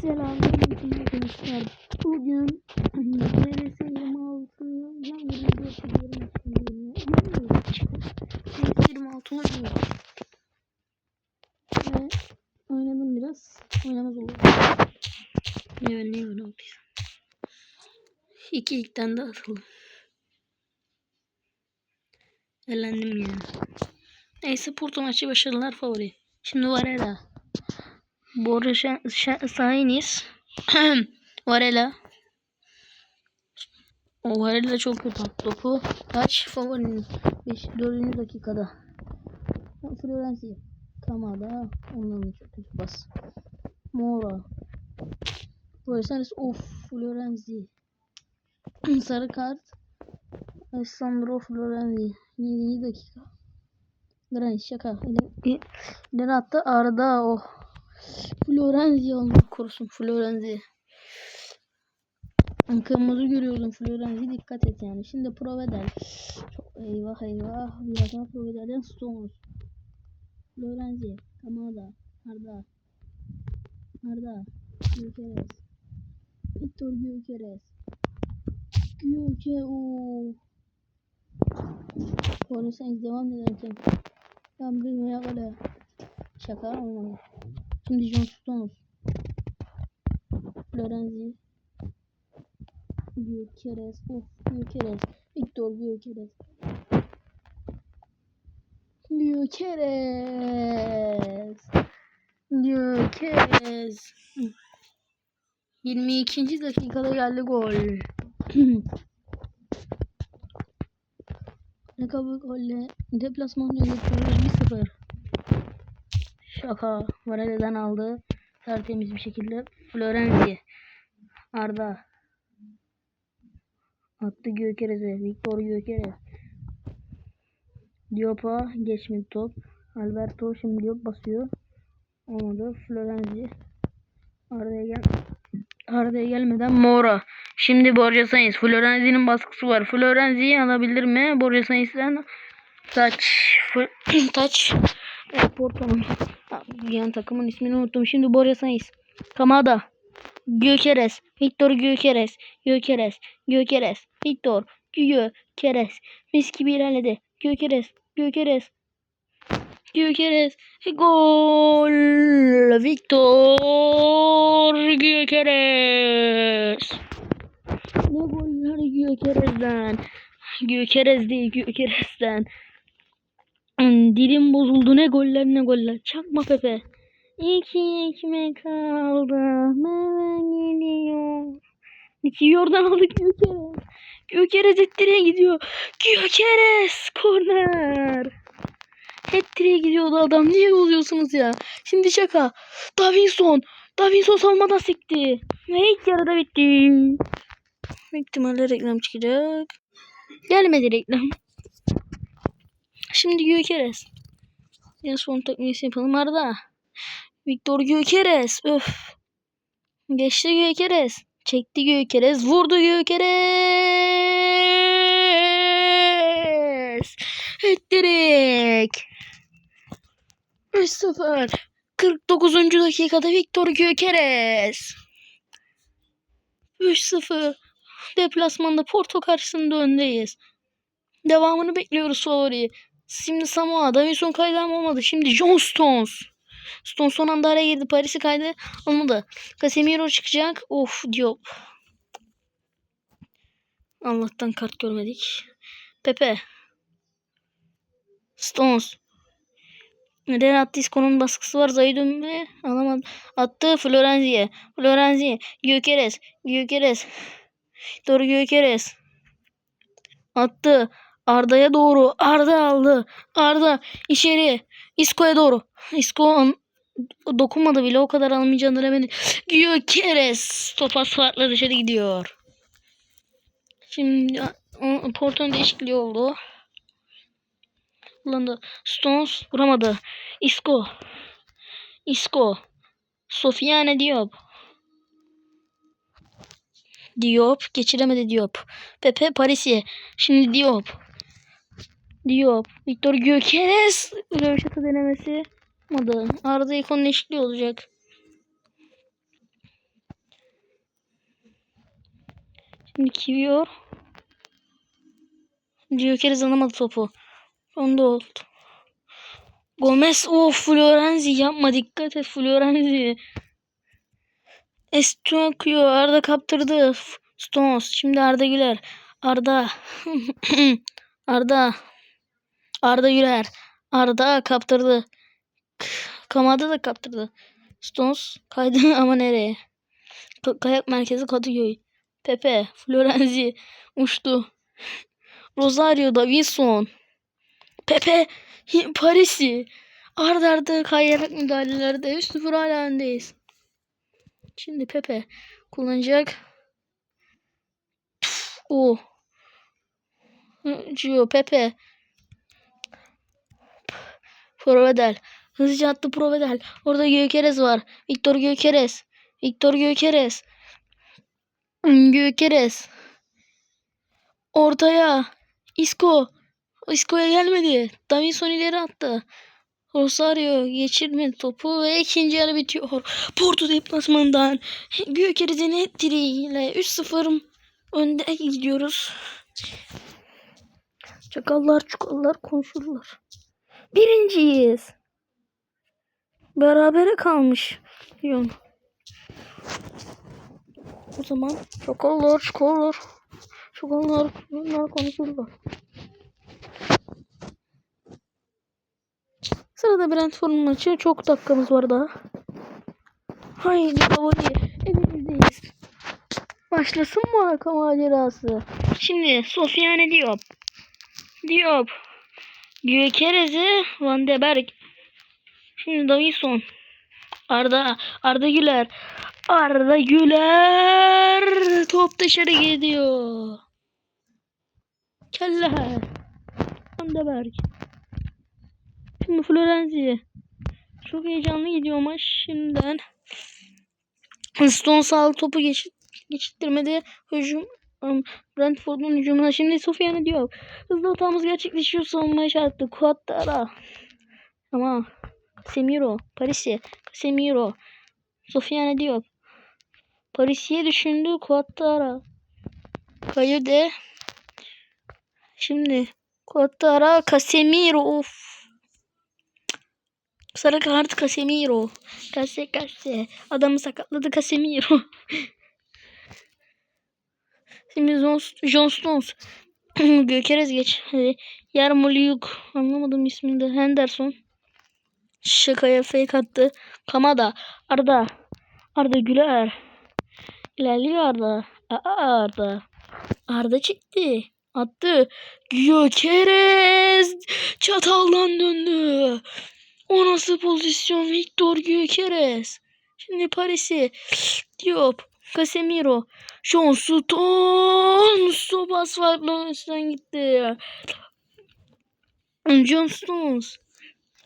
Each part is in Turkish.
Selamünaleyküm arkadaşlar. Bugün NRS 26 yan 24 çekiyorum. 26 oynuyor. Ve oynadım biraz. Oynamaz oldu. Ne ben niye böyle olduysam. İki ilkten de atıldım. Elendim ya. Neyse Porto maçı başarılar favori. Şimdi Varela. Borja Sainz. Varela. O Varela çok kötü topu. Kaç favorinin 5 4. dakikada. Florenzi. Kamada. Ondan çok kötü pas. Mora. Borja of Florenzi. Sarı kart. Alessandro Florenzi. 7. dakika. Granit şaka. İleri, attı Arda o. Florenzi Allah korusun Florenzi. Kırmızı görüyordum Florenzi dikkat et yani. Şimdi Provedel. Çok eyvah eyvah. Biraz daha Provedel'den Stones. Florenzi. Kamada. Arda. Arda. Gyökeres. Victor Gyökeres. Gyöke ooo. Polisiniz devam ederken. Ben bir veya böyle şaka olmadı. Şimdi John Stones. Florenzi. Gyökeres. Of Gyökeres. Victor Gyökeres. Gyökeres. Gyökeres. 22. dakikada geldi gol. Ne kabul golle deplasmanda götürüyoruz 1-0. Şaka. Varela'dan aldı. Tertemiz bir şekilde. Florenzi. Arda. Attı Gökeres'e. Victor Gökeres. Diop'a geçmedi top. Alberto şimdi Diop basıyor. Olmadı. Florenzi. Arda'ya gel. Arda'ya gelmeden Mora. Şimdi Borja Sainz. Florenzi'nin baskısı var. Florenzi'yi alabilir mi? Borja Sainz'den taç. taç. Porto'nun yan takımın ismini unuttum. Şimdi Borja Sainz. Kamada. Gökeres. Victor Gökeres. Gökeres. Gökeres. Victor. Gökeres. Mis gibi ilerledi. Gökeres. Gökeres. Gökeres. Gol. Victor Gökeres. Ne goller Gökeres'den. Gökeres değil Gökeres'ten. Dilim bozuldu ne goller ne goller. Çakma Pepe. İki ekmek kaldı. Hemen geliyor. İki oradan aldık Gökeres. Gökeres ettireye gidiyor. Gökeres korner. Ettireye gidiyordu adam. Niye bozuyorsunuz ya? Şimdi şaka. Davinson. Davinson savunmadan sekti. Ve ilk yarıda bitti. İhtimalle reklam çıkacak. Gelmedi reklam. Şimdi Gökeres. En son takviyesi yapalım Arda. Victor Gökeres. Öf. Geçti Gökeres. Çekti Gökeres. Vurdu Gökeres. Ettirek. 3-0. 49. dakikada Victor Gökeres. 3-0. Deplasmanda Porto karşısında öndeyiz. Devamını bekliyoruz favori. Şimdi Samoa. Davinson kaydı ama olmadı. Şimdi John Stones. Stones son anda araya girdi. Paris'i kaydı. Olmadı. Casemiro çıkacak. Of Diop. Allah'tan kart görmedik. Pepe. Stones. Renat Disco'nun baskısı var. Zaydun ve alamadı. Attı Florenzi'ye. Florenzi. Gökeres. Gökeres. Doğru Gökeres. Attı. Arda'ya doğru. Arda aldı. Arda içeri. Isco'ya doğru. Isco an dokunmadı bile o kadar almayacağını demedi. Gökeres. Topa farklı dışarı gidiyor. Şimdi Porto'nun değişikliği oldu. Kullandı. Stones vuramadı. Isco. Isco. Sofiane Diop. Diop geçiremedi Diop. Pepe Paris'i. Şimdi Diop. Diop. Victor Gökeres. Röveşata denemesi. Olmadı. Arada ikonun eşitliği olacak. Şimdi Kivior. Gyökeres alamadı topu. Onda oldu. Gomez o Florenzi yapma dikkat et Florenzi. Estuakio Arda kaptırdı. Stones. Şimdi Arda Güler. Arda. Arda. Arda Güler. Arda kaptırdı. Kamada da kaptırdı. Stones kaydı ama nereye? Ka- kayak merkezi Kadıköy. Pepe. Florenzi. Uçtu. Rosario Davinson. Pepe. Paris'i. Arda arda kayarak müdahalelerde 3-0 hala öndeyiz. Şimdi Pepe kullanacak. O. Gio Pepe. Provedel. Hızlıca attı Provedel. Orada Gökeres var. Victor Gökeres. Victor Gökeres. Gökeres. Ortaya. Isco. Isco'ya gelmedi. Davinson ileri attı. Rosario geçirmedi topu ve ikinci yarı bitiyor. Porto deplasmanından Gökeres'in hat-trick'iyle 3-0 önde gidiyoruz. Çakallar çukallar konuşurlar. Birinciyiz. Berabere kalmış. Diyorum. O zaman çakallar çukallar. Çakallar bunlar konuşurlar. Sırada Brentford maçı. Çok dakikamız var daha. Haydi favori. Evimizdeyiz. Başlasın mı arka macerası? Şimdi Sofiane Diop. Diop. Gyökeres'e Van de Berg. Şimdi Davinson. Arda. Arda Güler. Arda Güler. Top dışarı gidiyor. Keller. Van de Berg. Şimdi Florenzi. Çok heyecanlı gidiyor maç şimdiden. Stone sağlık topu geç, geçittirmedi. Hücum um, Brentford'un hücumuna şimdi Sofiane diyor. Hızlı hatamız gerçekleşiyor savunmaya çarptı. Kuattara. Ama Casemiro. Parisi. Casemiro. Sofiane diyor. Parisi'ye düşündü. Kuattara. Kayode. Şimdi Kuattara. Casemiro. Of. Sarı kart Casemiro. Kase kase. Adamı sakatladı Casemiro. Şimdi John, Stones. Gökerez geç. Hadi. Yarmolyuk. Anlamadım ismini de. Henderson. Şakaya fake attı. Kamada. Arda. Arda Güler. İlerliyor Arda. Aa Arda. Arda çıktı. Attı. Gökerez. Çataldan döndü. O nasıl pozisyon Victor Gyökeres. Şimdi Paris'i. Diop. Casemiro. John Stones. Top asfaltla üstten gitti. John Stones.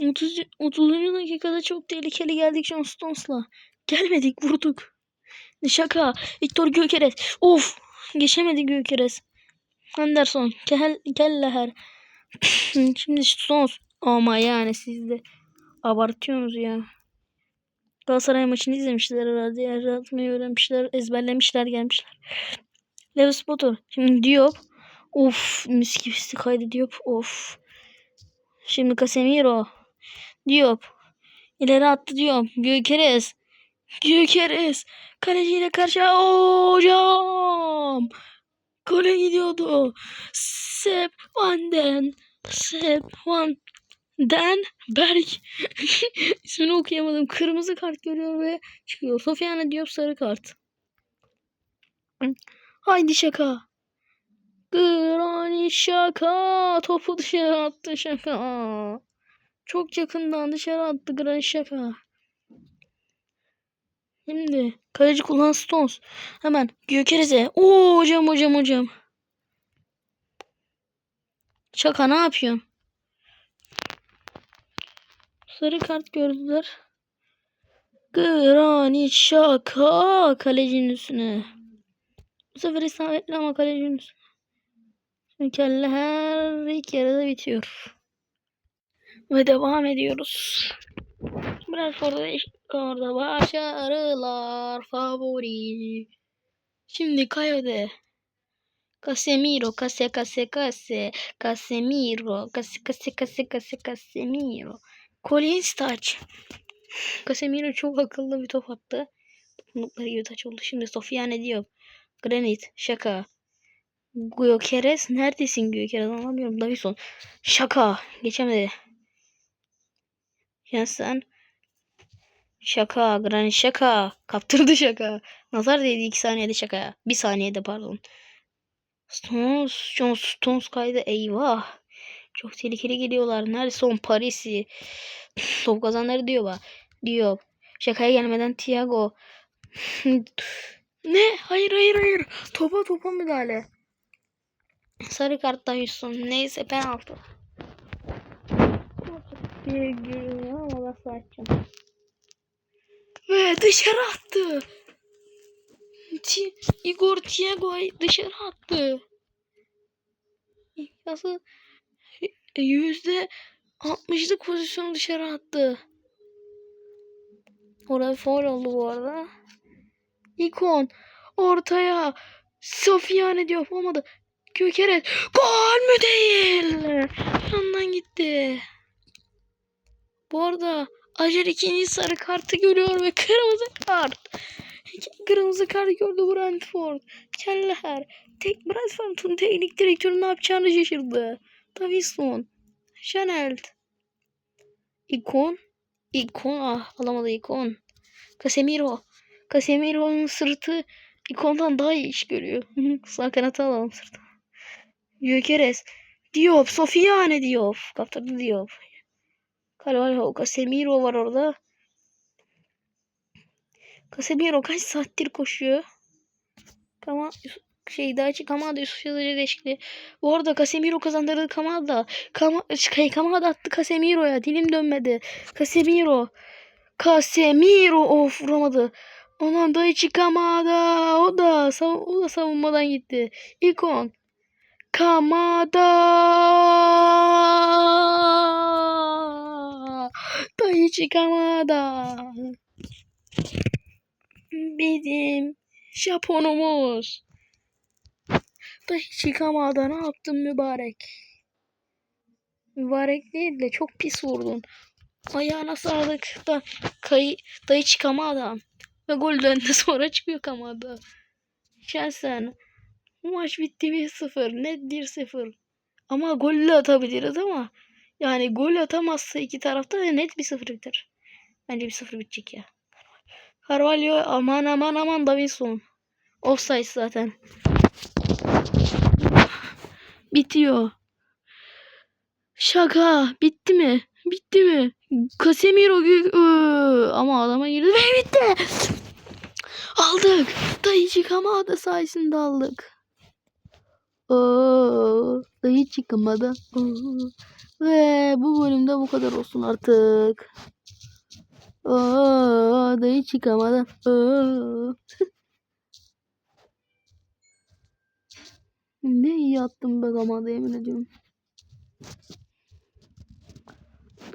30. 30. dakikada çok tehlikeli geldik John Stones'la. Gelmedik vurduk. Şaka. Victor Gyökeres. Of. Geçemedi Gyökeres. Henderson. Kel, Kelleher. Şimdi Stones. Ama yani siz de abartıyorsunuz ya. Galatasaray maçını izlemişler herhalde. Yer atmayı öğrenmişler. Ezberlemişler gelmişler. Lewis Potter. Şimdi Diop. Of mis gibi kaydı Diop. Of. Şimdi Casemiro. Diop. İleri attı Diop. Gökeres. Gökeres. Kaleciyle karşı. Oo, Hocam. Gole gidiyordu. Sep Van Den. Sep Van Den Berg. İsmini okuyamadım. Kırmızı kart görüyor ve çıkıyor. Sofiane Diop sarı kart. Haydi şaka. Granit şaka. Topu dışarı attı şaka. Çok yakından dışarı attı Granit şaka. Şimdi kaleci kullan Stones. Hemen Gökeres'e. Oo hocam hocam hocam. Şaka ne yapıyorsun? Sarı kart gördüler. Granit şaka kalecinin üstüne. Bu sefer isabetli ama kalecinin üstüne. Mükemmel her ilk yarıda bitiyor. Ve devam ediyoruz. Brentford'da orada başarılar favori. Şimdi Kayode. Casemiro, Kase Kase Kase, Casemiro, Kase Kase Kase Kase Casemiro. Colin Starch. Casemiro çok akıllı bir top attı. Dokunukları gibi taç oldu. Şimdi Sofiane Diop. Granit, Şaka. Gyökeres neredesin Gyökeres anlamıyorum. Davison. Şaka. Geçemedi. Jensen. Şaka. Granit şaka. Kaptırdı şaka. Nazar değdi 2 saniyede şakaya. 1 saniyede pardon. Stones. John Stones kaydı. Eyvah. Çok tehlikeli geliyorlar. Nerede son Paris'i? Top kazanları diyor bak. Diyor. Şakaya gelmeden Thiago. ne? Hayır hayır hayır. Topa topa müdahale. Sarı karttan Houston. Neyse penaltı. Bir? Ve dışarı attı. Ti Igor Thiago'yu dışarı attı. Nasıl yüzde altmışlık pozisyonu dışarı attı. Orada foul oldu bu arada. İkon ortaya Sofiane diyor olmadı. Gökeret gol mü değil? Yandan gitti. Bu arada Ajer ikinci sarı kartı görüyor ve kırmızı kart. Kırmızı kart gördü Brentford. Keller. Tek Brentford'un teknik direktörü ne yapacağını şaşırdı. Davison. Chanel. İkon. İkon. Ah alamadı ikon. Casemiro. Casemiro'nun sırtı ikondan daha iyi iş görüyor. Sağ kanata alalım sırtı. Gyökeres. Diop. Sofiane Diop. Kaptırdı Diop. Carvalho. Casemiro var orada. Casemiro kaç saattir koşuyor? Kama şey daha çık Kamada Yusuf Yazıcı değişikliği. Bu arada Casemiro kazandırdı Kamada. Kama, şey, Kamada attı Casemiro'ya. Dilim dönmedi. Casemiro. Casemiro. Of vuramadı. Ondan da içi Kamada. O da, o da savunmadan gitti. İkon. Kamada. Daichi Kamada. Bizim Japonumuz. Daichi Kamada ne yaptın mübarek? Mübarek değil de çok pis vurdun. Ayağına sağlık da kayı Daichi Kamada. Ve golden de sonra çıkıyor Kamada. Şahsen bu maç bitti 1-0. Net 1-0. Ama golle atabiliriz ama yani gol atamazsa iki tarafta da net 1-0 biter. Bence 1-0 bitecek ya. Carvalho aman aman aman Davinson. Offside zaten. Bitiyor. Şaka. Bitti mi? Bitti mi? Casemiro Iı, ama adama girdi ve bitti. Aldık. Dayıcı Kamada sayesinde aldık. Oo, dayıcı Kamada. Oo. Ve bu bölümde bu kadar olsun artık. Oo, dayı çıkamadı. ne iyi attım be Kamada yemin ediyorum.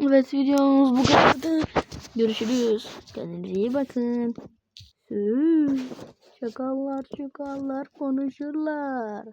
Evet videomuz bu kadardı. Görüşürüz. Kendinize iyi bakın. Sü. Çakallar çakallar konuşurlar.